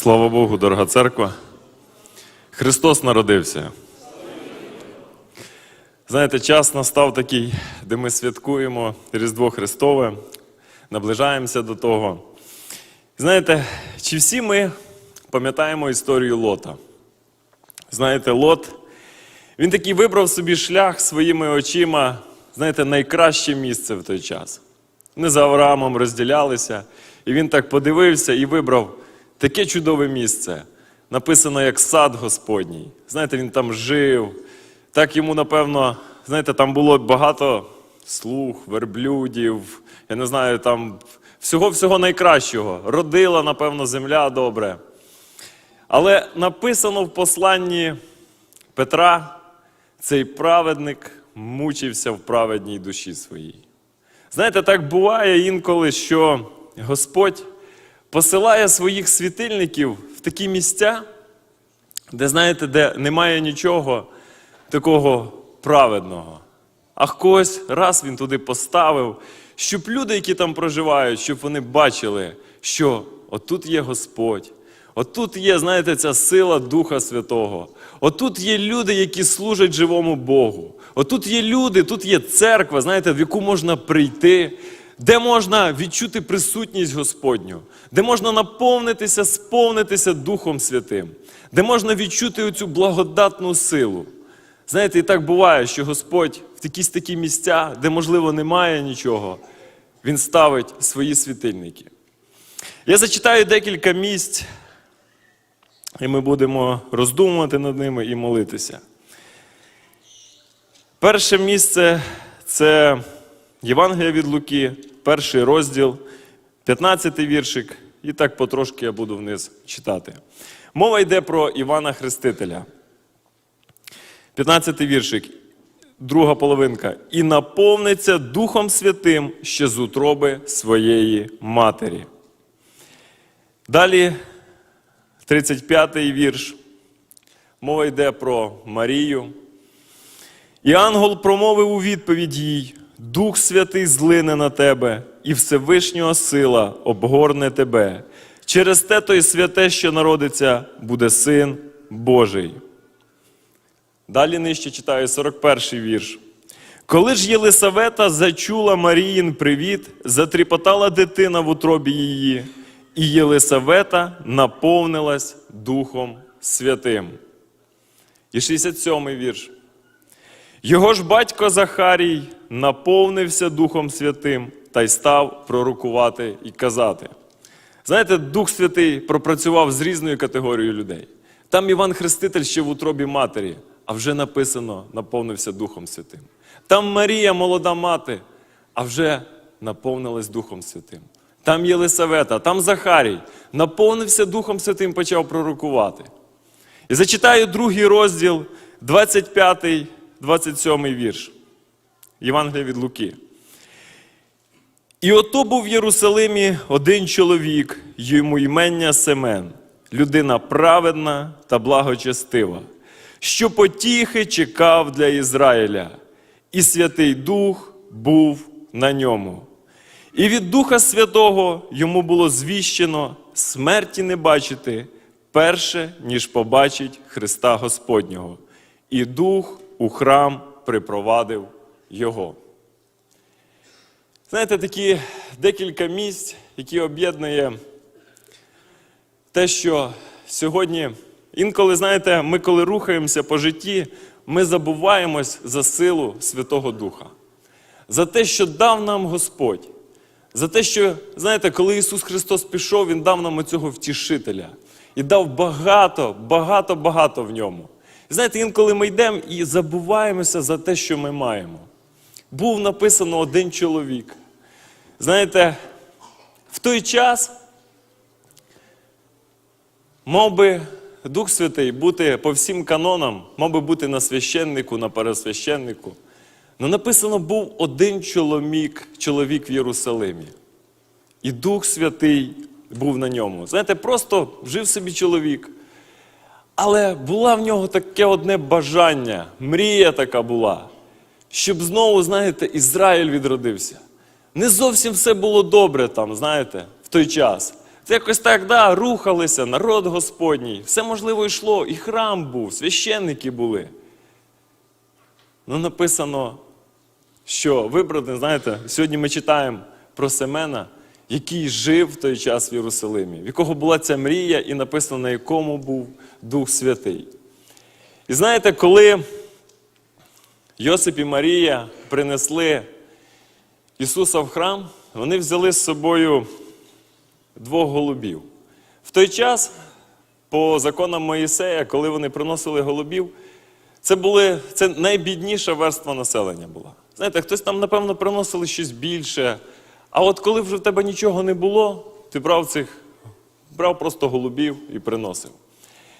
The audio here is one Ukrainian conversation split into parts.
Слава Богу, дорога церква. Христос народився. Знаєте, час настав такий, де ми святкуємо Різдво Христове, наближаємося до того. Знаєте, чи всі ми пам'ятаємо історію Лота? Знаєте, Лот, він такий вибрав собі шлях своїми очима, знаєте, найкраще місце в той час. Вони за Авраамом розділялися, і він так подивився і вибрав таке чудове місце. Написано як сад Господній. Знаєте, він там жив. Так йому, напевно, знаєте, там було багато слуг, верблюдів, я не знаю, там всього-всього найкращого. Родила, напевно, земля добре. Але написано в посланні Петра, цей праведник мучився в праведній душі своїй. Знаєте, так буває інколи, що Господь посилає своїх світильників в такі місця, де, знаєте, де немає нічого такого праведного. А когось раз він туди поставив, щоб люди, які там проживають, щоб вони бачили, що отут є Господь. Отут є, знаєте, ця сила Духа Святого. Отут є люди, які служать живому Богу. Отут є люди, тут є церква, знаєте, в яку можна прийти, де можна відчути присутність Господню, де можна наповнитися, сповнитися Духом Святим, де можна відчути оцю благодатну силу. Знаєте, і так буває, що Господь в якісь такі місця, де, можливо, немає нічого, Він ставить свої світильники. Я зачитаю декілька місць, і ми будемо роздумувати над ними і молитися. Перше місце це Євангелія від Луки, перший розділ, 15 віршик, і так потрошки я буду вниз читати. Мова йде про Івана Хрестителя. 15 віршик, друга половинка. І наповниться Духом Святим ще з утроби своєї матері. Далі 35-й вірш. Мова йде про Марію. І ангел промовив у відповідь їй: Дух Святий злине на тебе, і Всевишнього сила обгорне тебе. Через те той святе, що народиться, буде син Божий. Далі нижче читаю 41-й вірш. Коли ж Єлисавета зачула Маріїн привіт, затріпотала дитина в утробі її, і Єлисавета наповнилась Духом Святим. І 67-й вірш. Його ж батько Захарій наповнився Духом Святим та й став пророкувати і казати. Знаєте, Дух Святий пропрацював з різною категорією людей. Там Іван Хреститель ще в утробі матері, а вже написано, наповнився Духом Святим. Там Марія, молода мати, а вже наповнилась Духом Святим. Там Єлисавета, там Захарій, наповнився Духом Святим, почав пророкувати. І зачитаю другий розділ, 25, 27 вірш. Євангелія від Луки. І ото був в Єрусалимі один чоловік, йому ймення Семен, людина праведна та благочестива, що потіхи чекав для Ізраїля, і Святий Дух був на ньому. І від Духа Святого йому було звіщено смерті не бачити перше, ніж побачить Христа Господнього. І Дух у храм припровадив його. Знаєте, такі декілька місць, які об'єднує те, що сьогодні, інколи, знаєте, ми, коли рухаємося по житті, ми забуваємось за силу Святого Духа, за те, що дав нам Господь, за те, що, знаєте, коли Ісус Христос пішов, Він дав нам оцього втішителя і дав багато, багато, багато в ньому. Знаєте, інколи ми йдемо і забуваємося за те, що ми маємо. Був написано один чоловік. Знаєте, в той час мав би Дух Святий бути по всім канонам, мав би бути на священнику, на пересвященнику. Ну написано, був один чоловік, чоловік в Єрусалимі. І Дух Святий був на ньому. Знаєте, просто жив собі чоловік. Але була в нього таке одне бажання, мрія така була, щоб знову, знаєте, Ізраїль відродився. Не зовсім все було добре там, знаєте, в той час. Це якось так, да, рухалися, народ Господній, все можливо йшло, і храм був, священники були. Ну, написано, що вибрати, знаєте, сьогодні ми читаємо про Семена, який жив в той час в Єрусалимі, в якого була ця мрія, і написано, на якому був Дух Святий. І знаєте, коли Йосип і Марія принесли Ісуса в храм, вони взяли з собою двох голубів. В той час, по законам Моїсея, коли вони приносили голубів, це, були, це найбідніша верства населення була. Знаєте, хтось там, напевно, приносили щось більше. А от коли вже в тебе нічого не було, ти брав цих, брав просто голубів і приносив.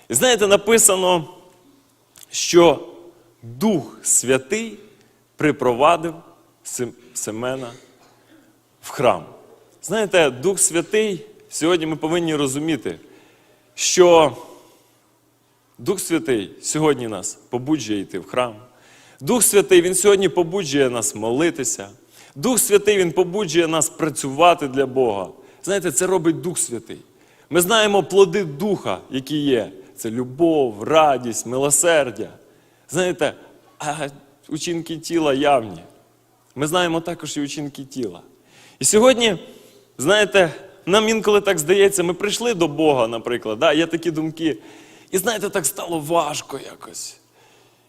І знаєте, написано, що Дух Святий припровадив Семена в храм. Знаєте, Дух Святий, сьогодні ми повинні розуміти, що Дух Святий сьогодні нас побуджує йти в храм. Дух Святий, Він сьогодні побуджує нас молитися. Дух Святий, Він побуджує нас працювати для Бога. Знаєте, це робить Дух Святий. Ми знаємо плоди Духа, які є. Це любов, радість, милосердя. Знаєте, а учинки тіла явні. Ми знаємо також і учинки тіла. І сьогодні, знаєте, нам інколи так здається, ми прийшли до Бога, наприклад, да, є такі думки. І знаєте, так стало важко якось.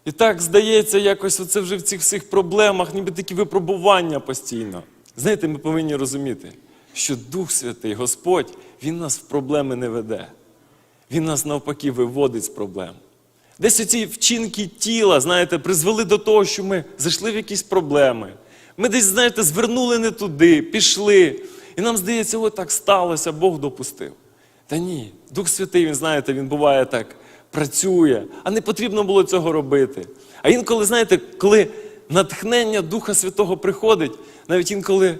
І так здається, якось оце вже в цих всіх проблемах, ніби такі випробування постійно. Знаєте, ми повинні розуміти, що Дух Святий, Господь, Він нас в проблеми не веде. Він нас навпаки виводить з проблем. Десь оці вчинки тіла, знаєте, призвели до того, що ми зайшли в якісь проблеми. Ми десь, знаєте, звернули не туди, пішли. І нам здається, от так сталося, Бог допустив. Та ні, Дух Святий, він, знаєте, він буває так, працює, а не потрібно було цього робити. А інколи, знаєте, коли натхнення Духа Святого приходить, навіть інколи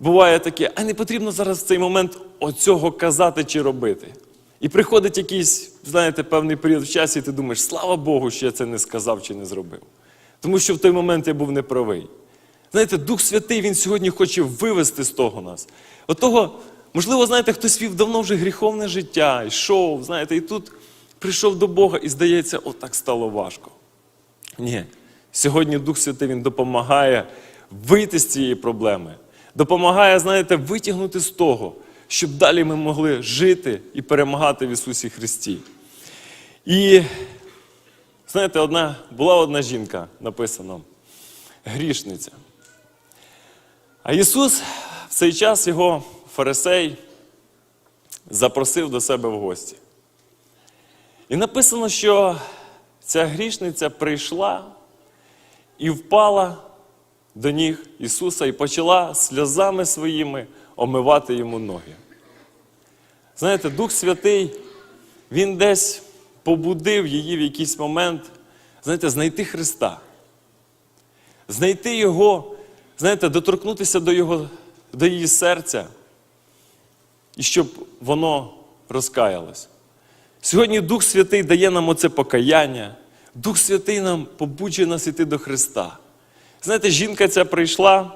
буває таке, а не потрібно зараз в цей момент оцього казати чи робити. І приходить якийсь, знаєте, певний період в часі, і ти думаєш, слава Богу, що я це не сказав чи не зробив. Тому що в той момент я був неправий. Знаєте, Дух Святий, Він сьогодні хоче вивести з того нас. От того, можливо, знаєте, хтось вів давно вже гріховне життя, йшов, знаєте, і тут прийшов до Бога і здається, от так стало важко. Ні. Сьогодні Дух Святий Він допомагає вийти з цієї проблеми. Допомагає, знаєте, витягнути з того, щоб далі ми могли жити і перемагати в Ісусі Христі. І знаєте, одна, була одна жінка, написано, грішниця. А Ісус в цей час його фарисей запросив до себе в гості. І написано, що ця грішниця прийшла і впала до ніг Ісуса і почала сльозами своїми омивати йому ноги. Знаєте, Дух Святий, Він десь побудив її в якийсь момент, знаєте, знайти Христа, знайти Його, знаєте, доторкнутися до, його, до її серця, і щоб воно розкаялось. Сьогодні Дух Святий дає нам оце покаяння. Дух Святий нам побуджує нас іти до Христа. Знаєте, жінка ця прийшла,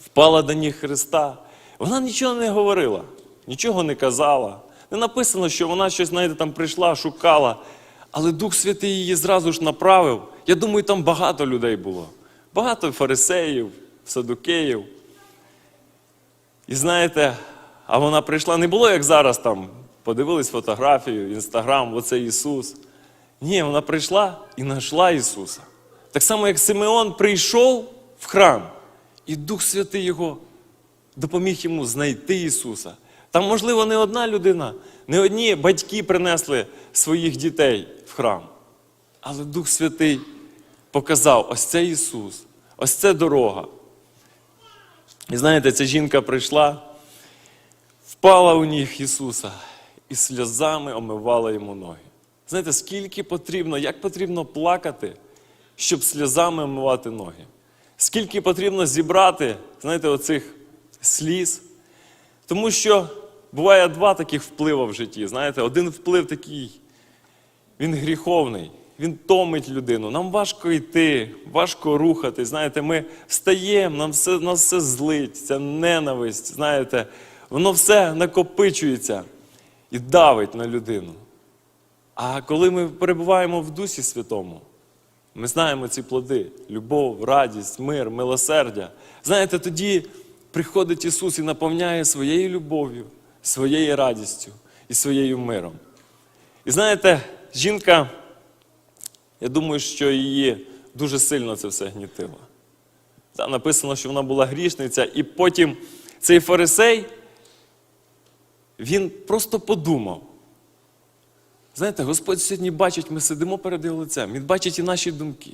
впала до ніг Христа. Вона нічого не говорила, нічого не казала. Не написано, що вона щось, знаєте, там прийшла, шукала. Але Дух Святий її зразу ж направив. Я думаю, там багато людей було. Багато фарисеїв, садукеїв. І знаєте, а вона прийшла, не було, як зараз там, подивились фотографію, інстаграм, оце Ісус. Ні, вона прийшла і знайшла Ісуса. Так само, як Симеон прийшов в храм, і Дух Святий його допоміг йому знайти Ісуса. Там, можливо, не одна людина, не одні батьки принесли своїх дітей в храм. Але Дух Святий показав: ось це Ісус, ось це дорога. І знаєте, ця жінка прийшла, впала у ніг Ісуса і сльозами омивала йому ноги. Знаєте, скільки потрібно, як потрібно плакати, щоб сльозами омивати ноги? Скільки потрібно зібрати, знаєте, оцих сліз? Тому що буває два таких впливи в житті. Знаєте, один вплив такий, він гріховний, він томить людину. Нам важко йти, важко рухати. Знаєте, ми встаємо, нам все, нас все злить, ця ненависть, знаєте, воно все накопичується і давить на людину. А коли ми перебуваємо в Дусі Святому, ми знаємо ці плоди: любов, радість, мир, милосердя. Знаєте, тоді приходить Ісус і наповняє своєю любов'ю, своєю радістю і своєю миром. І знаєте, жінка, я думаю, що її дуже сильно це все гнітило. Там написано, що вона була грішниця, і потім цей фарисей, він просто подумав. Знаєте, Господь сьогодні бачить, ми сидимо перед його лицем, Він бачить і наші думки.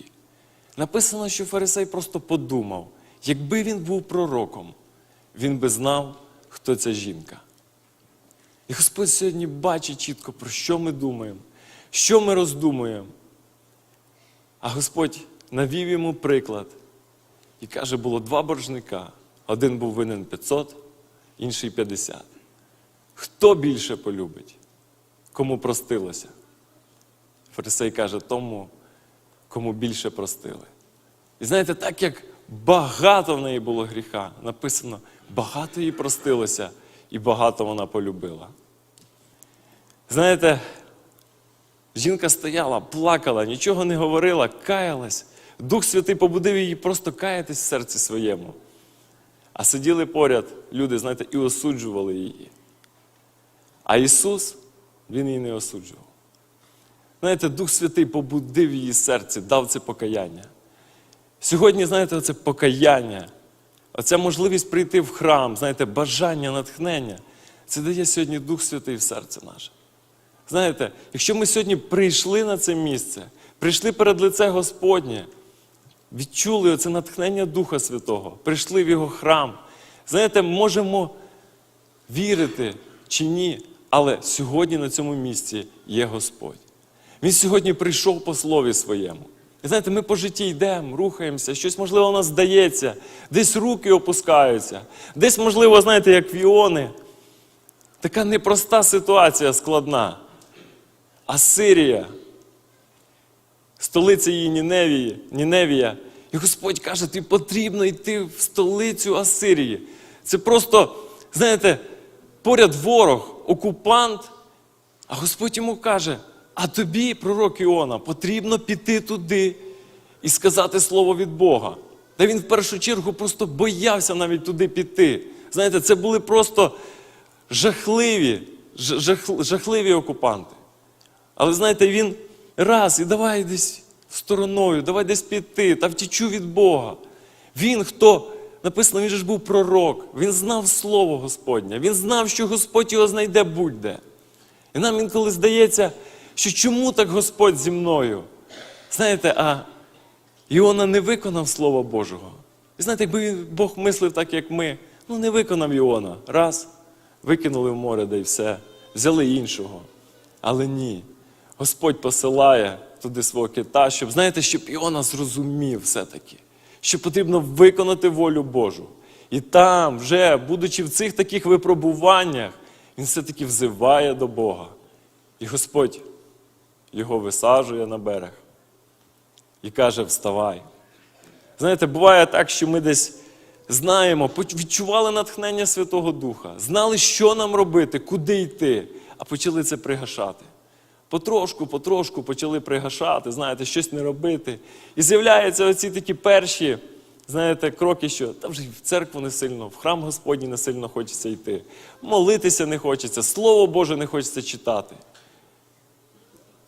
Написано, що Фарисей просто подумав, якби він був пророком, він би знав, хто ця жінка. І Господь сьогодні бачить чітко, про що ми думаємо, що ми роздумуємо. А Господь навів йому приклад і каже, було два боржника. Один був винен 500, інший 50. Хто більше полюбить? Кому простилося? Фарисей каже тому, кому більше простили. І знаєте, так як багато в неї було гріха, написано, багато їй простилося, і багато вона полюбила. Знаєте, жінка стояла, плакала, нічого не говорила, каялась. Дух Святий побудив її просто каятись в серці своєму. А сиділи поряд люди, знаєте, і осуджували її. А Ісус, Він її не осуджував. Знаєте, Дух Святий побудив її серце, дав це покаяння. Сьогодні, знаєте, оце покаяння, оця можливість прийти в храм, знаєте, бажання, натхнення, це дає сьогодні Дух Святий в серце наше. Знаєте, якщо ми сьогодні прийшли на це місце, прийшли перед лице Господнє, відчули оце натхнення Духа Святого, прийшли в Його храм, знаєте, можемо вірити чи ні, але сьогодні на цьому місці є Господь. Він сьогодні прийшов по слові своєму. І знаєте, ми по житті йдемо, рухаємося, щось, можливо, у нас здається, десь руки опускаються, десь, можливо, знаєте, як віони. Така непроста ситуація складна. А Сирія, столиця її Ніневії, Ніневія. І Господь каже, тобі потрібно йти в столицю Асирії. Це просто, знаєте, поряд ворог, окупант. А Господь йому каже, а тобі, пророк Іона, потрібно піти туди і сказати слово від Бога. Та він в першу чергу просто боявся навіть туди піти. Знаєте, це були просто жахливі, жах, жахливі окупанти. Але знаєте, він раз і давай десь стороною, давай десь піти, та втічу від Бога. Він, хто написано, він же ж був пророк, він знав Слово Господнє, він знав, що Господь його знайде будь-де. І нам інколи здається, що чому так Господь зі мною? Знаєте, а Іона не виконав Слова Божого. І знаєте, якби Бог мислив так, як ми, ну не виконав Іона. Раз, викинули в море, да й все, взяли іншого. Але ні. Господь посилає туди свого кита, щоб, знаєте, щоб Іона зрозумів все-таки, що потрібно виконати волю Божу. І там, вже, будучи в цих таких випробуваннях, він все-таки взиває до Бога. І Господь його висаджує на берег і каже: Вставай. Знаєте, буває так, що ми десь знаємо, відчували натхнення Святого Духа, знали, що нам робити, куди йти, а почали це пригашати. Потрошку, потрошку почали пригашати, знаєте, щось не робити. І з'являються оці такі перші, знаєте, кроки, що та вже в церкву не сильно, в храм Господній не сильно хочеться йти. Молитися не хочеться, Слово Боже не хочеться читати.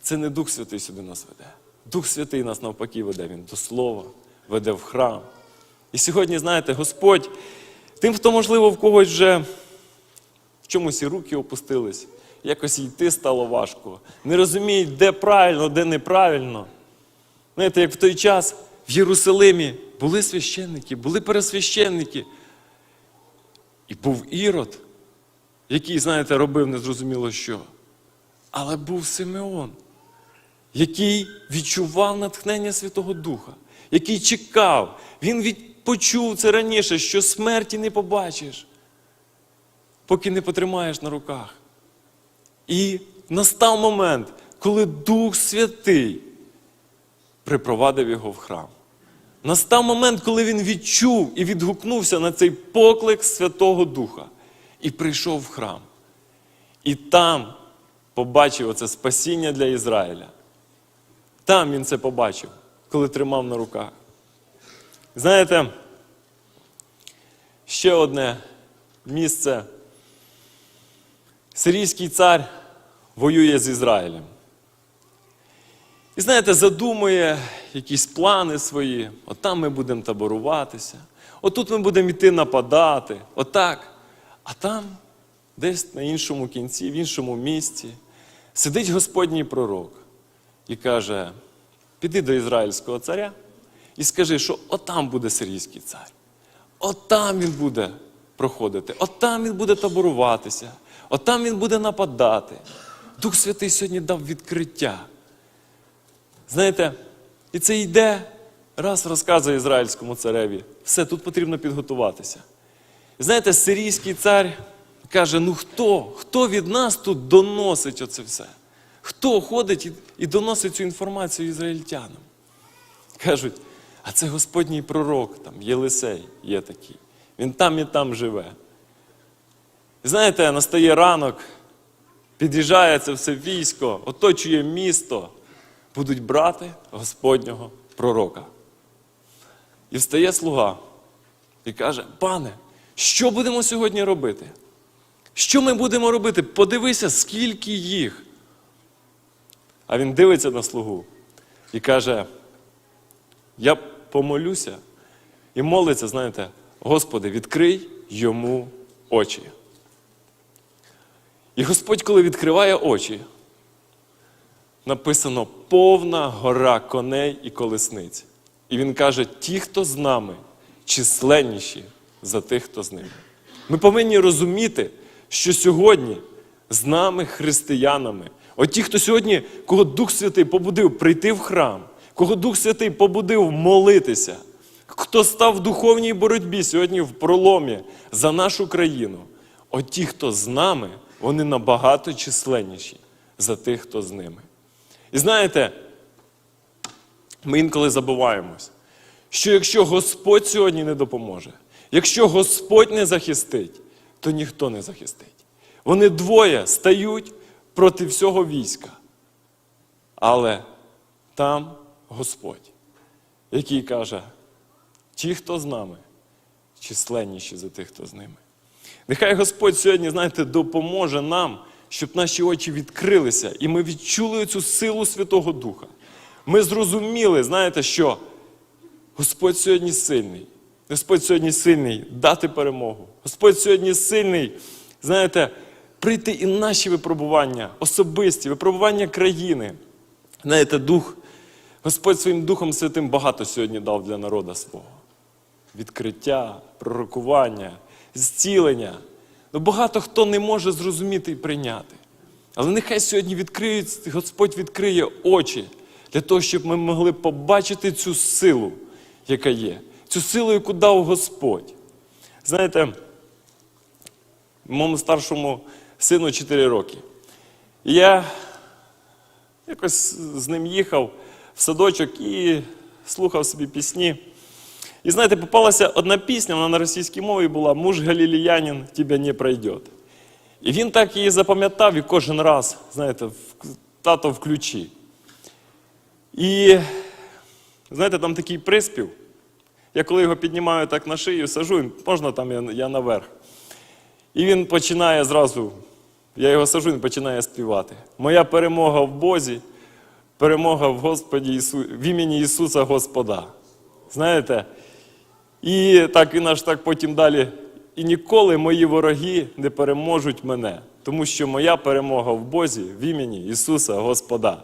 Це не Дух Святий сюди нас веде. Дух Святий нас навпаки веде, Він до Слова, веде в храм. І сьогодні, знаєте, Господь, тим, хто, можливо, в когось вже в чомусь і руки опустились, якось йти стало важко. Не розуміють, де правильно, де неправильно. Знаєте, як в той час в Єрусалимі були священники, були пересвященники. І був Ірод, який, знаєте, робив незрозуміло що. Але був Симеон, який відчував натхнення Святого Духа, який чекав. Він почув це раніше, що смерті не побачиш, поки не потримаєш на руках. І настав момент, коли Дух Святий припровадив його в храм. Настав момент, коли він відчув і відгукнувся на цей поклик Святого Духа. і прийшов в храм. І там побачив оце спасіння для Ізраїля. Там він це побачив, коли тримав на руках. Знаєте, ще одне місце. Сирійський цар воює з Ізраїлем. І знаєте, задумує якісь плани свої, отам ми будемо таборуватися, отут ми будемо йти нападати, отак. А там, десь на іншому кінці, в іншому місці, сидить Господній пророк і каже: піди до ізраїльського царя і скажи, що отам буде сирійський цар. Отам він буде проходити, отам він буде таборуватися, отам він буде нападати. Дух Святий сьогодні дав відкриття. Знаєте, і це йде, раз розказує ізраїльському цареві. Все, тут потрібно підготуватися. Знаєте, сирійський цар каже: ну хто? Хто від нас тут доносить оце все? Хто ходить і, і доносить цю інформацію ізраїльтянам? Кажуть, а це Господній пророк, там, Єлисей є такий. Він там і там живе. І знаєте, настає ранок, під'їжджає це все військо, оточує місто, будуть брати Господнього пророка. І встає слуга і каже: Пане, що будемо сьогодні робити? Що ми будемо робити? Подивися, скільки їх. А він дивиться на слугу і каже: Я помолюся і молиться, знаєте, Господи, відкрий йому очі. І Господь, коли відкриває очі, написано повна гора коней і колесниць. І він каже: ті, хто з нами, численніші за тих, хто з ними. Ми повинні розуміти, що сьогодні з нами, християнами, от ті, хто сьогодні, кого Дух Святий побудив прийти в храм, кого Дух Святий побудив молитися, хто став в духовній боротьбі сьогодні в проломі за нашу країну, от ті, хто з нами, вони набагато численніші за тих, хто з ними. І знаєте, ми інколи забуваємось, що якщо Господь сьогодні не допоможе, якщо Господь не захистить, то ніхто не захистить. Вони двоє стають проти всього війська. Але там Господь, який каже, ті, хто з нами, численніші за тих, хто з ними. Нехай Господь сьогодні, знаєте, допоможе нам, щоб наші очі відкрилися, і ми відчули цю силу Святого Духа. Ми зрозуміли, знаєте, що Господь сьогодні сильний. Господь сьогодні сильний дати перемогу. Господь сьогодні сильний, знаєте, прийти і наші випробування, особисті, випробування країни. Знаєте, Дух, Господь своїм Духом Святим багато сьогодні дав для народа свого. Відкриття, пророкування, зцілення. Ну, багато хто не може зрозуміти і прийняти. Але нехай сьогодні відкриють, Господь відкриє очі для того, щоб ми могли побачити цю силу, яка є, цю силу, яку дав Господь. Знаєте, моєму старшому сину 4 роки. Я якось з ним їхав в садочок і слухав собі пісні. І знаєте, попалася одна пісня, вона на російській мові була Муж галіліянин тебе не пройде. І він так її запам'ятав і кожен раз, знаєте, тато в ключі. І знаєте, там такий приспів. Я коли його піднімаю так на шию, сажу, можна там я, я наверх. І він починає зразу, я його сажу, він починає співати. Моя перемога в Бозі, перемога в Господі Ісу... в імені Ісуса Господа. Знаєте? І так він аж так потім далі. І ніколи мої вороги не переможуть мене, тому що моя перемога в Бозі в імені Ісуса Господа.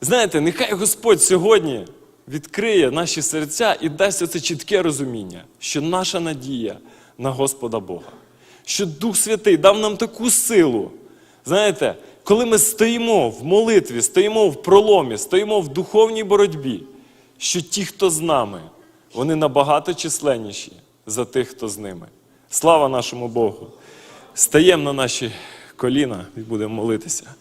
Знаєте, нехай Господь сьогодні відкриє наші серця і дасть оце чітке розуміння, що наша надія на Господа Бога, що Дух Святий дав нам таку силу. Знаєте, коли ми стоїмо в молитві, стоїмо в проломі, стоїмо в духовній боротьбі, що ті, хто з нами, вони набагато численніші за тих, хто з ними. Слава нашому Богу! Стаємо на наші коліна і будемо молитися.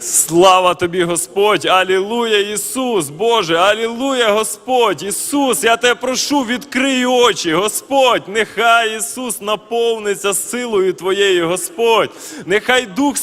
Слава тобі, Господь! Алілуя, Ісус, Боже, Алілуя, Господь, Ісус, я тебе прошу, відкрий очі, Господь, нехай Ісус наповниться силою Твоєю, Господь, нехай Дух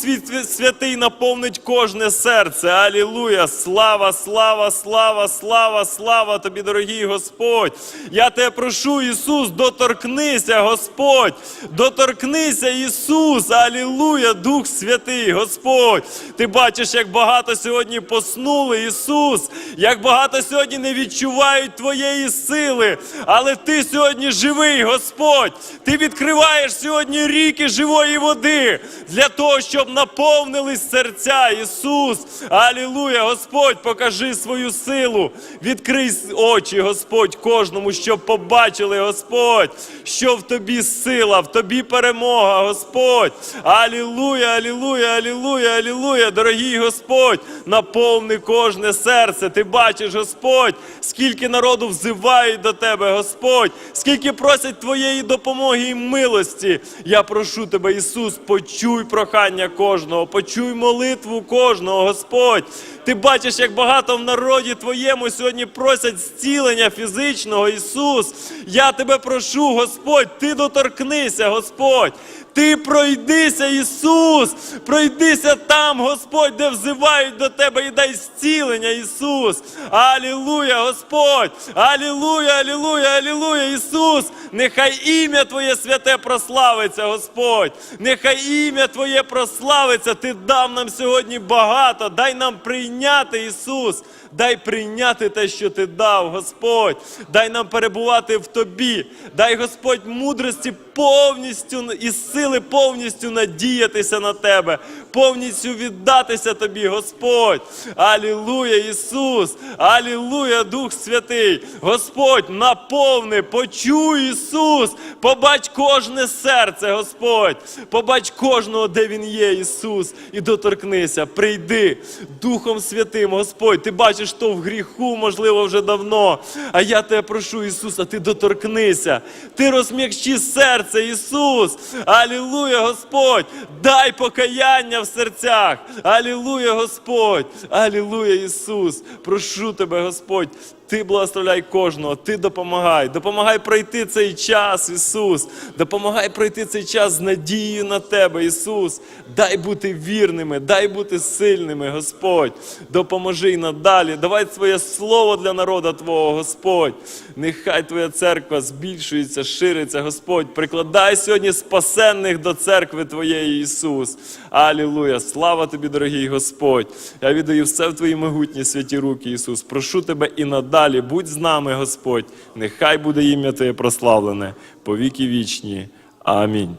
Святий наповнить кожне серце. Алілуя! Слава, слава, слава, слава, слава тобі, дорогий Господь. Я тебе прошу, Ісус, доторкнися, Господь, доторкнися, Ісус, Алілуя, Дух Святий, Господь. Ти бачиш, як багато сьогодні поснули, Ісус, як багато сьогодні не відчувають Твоєї сили, але Ти сьогодні живий, Господь. Ти відкриваєш сьогодні ріки живої води для того, щоб наповнились серця, Ісус. Алілуя, Господь, покажи свою силу. Відкрий очі, Господь, кожному, щоб побачили, Господь, що в тобі сила, в тобі перемога, Господь. Алілуя, алілуя, алілуя, алілуя, дорогий Господь, наповни кожне серце. Ти бачиш, Господь, скільки народу взивають до тебе, Господь, скільки просять Твоєї допомоги і милості. Я прошу тебе, Ісус, почуй прохання кожного, почуй молитву кожного, Господь. Ти бачиш, як багато в народі Твоєму сьогодні просять зцілення фізичного, Ісус. Я тебе прошу, Господь, Ти доторкнися, Господь. Ти пройдися, Ісус, пройдися там, Господь, де взивають до Тебе і дай зцілення, Ісус. Алілуя, Господь! Алілуя, алілуя, алілуя, Ісус! Нехай ім'я Твоє святе прославиться, Господь! Нехай ім'я Твоє прославиться. Ти дав нам сьогодні багато. Дай нам прийняти, Ісус. Дай прийняти те, що ти дав, Господь. Дай нам перебувати в Тобі. Дай, Господь, мудрості повністю і сили повністю надіятися на Тебе, повністю віддатися Тобі, Господь. Алілуя, Ісус! Алілуя, Дух Святий! Господь, наповни, почуй, Ісус! Побач кожне серце, Господь! Побач кожного, де Він є, Ісус, і доторкнися, прийди Духом Святим, Господь. Ти бачиш то в гріху, можливо, вже давно. А я тебе прошу, Ісус, а ти доторкнися. Ти розм'якчи серце, Ісус. Алілуя, Господь. Дай покаяння в серцях. Алілуя, Господь. Алілуя, Ісус. Прошу тебе, Господь. Ти благословляй кожного, ти допомагай. Допомагай пройти цей час, Ісус. Допомагай пройти цей час з надією на Тебе, Ісус. Дай бути вірними, дай бути сильними, Господь. Допоможи й надалі. Давай своє слово для народа Твого, Господь. Нехай Твоя церква збільшується, шириться, Господь. Прикладай сьогодні спасенних до церкви Твоєї, Ісус. Алілуя! Слава тобі, дорогий Господь. Я віддаю все в Твої могутні святі руки, Ісус. Прошу тебе і надалі. Будь з нами, Господь. Нехай буде ім'я Твоє прославлене по віки вічні. Амінь.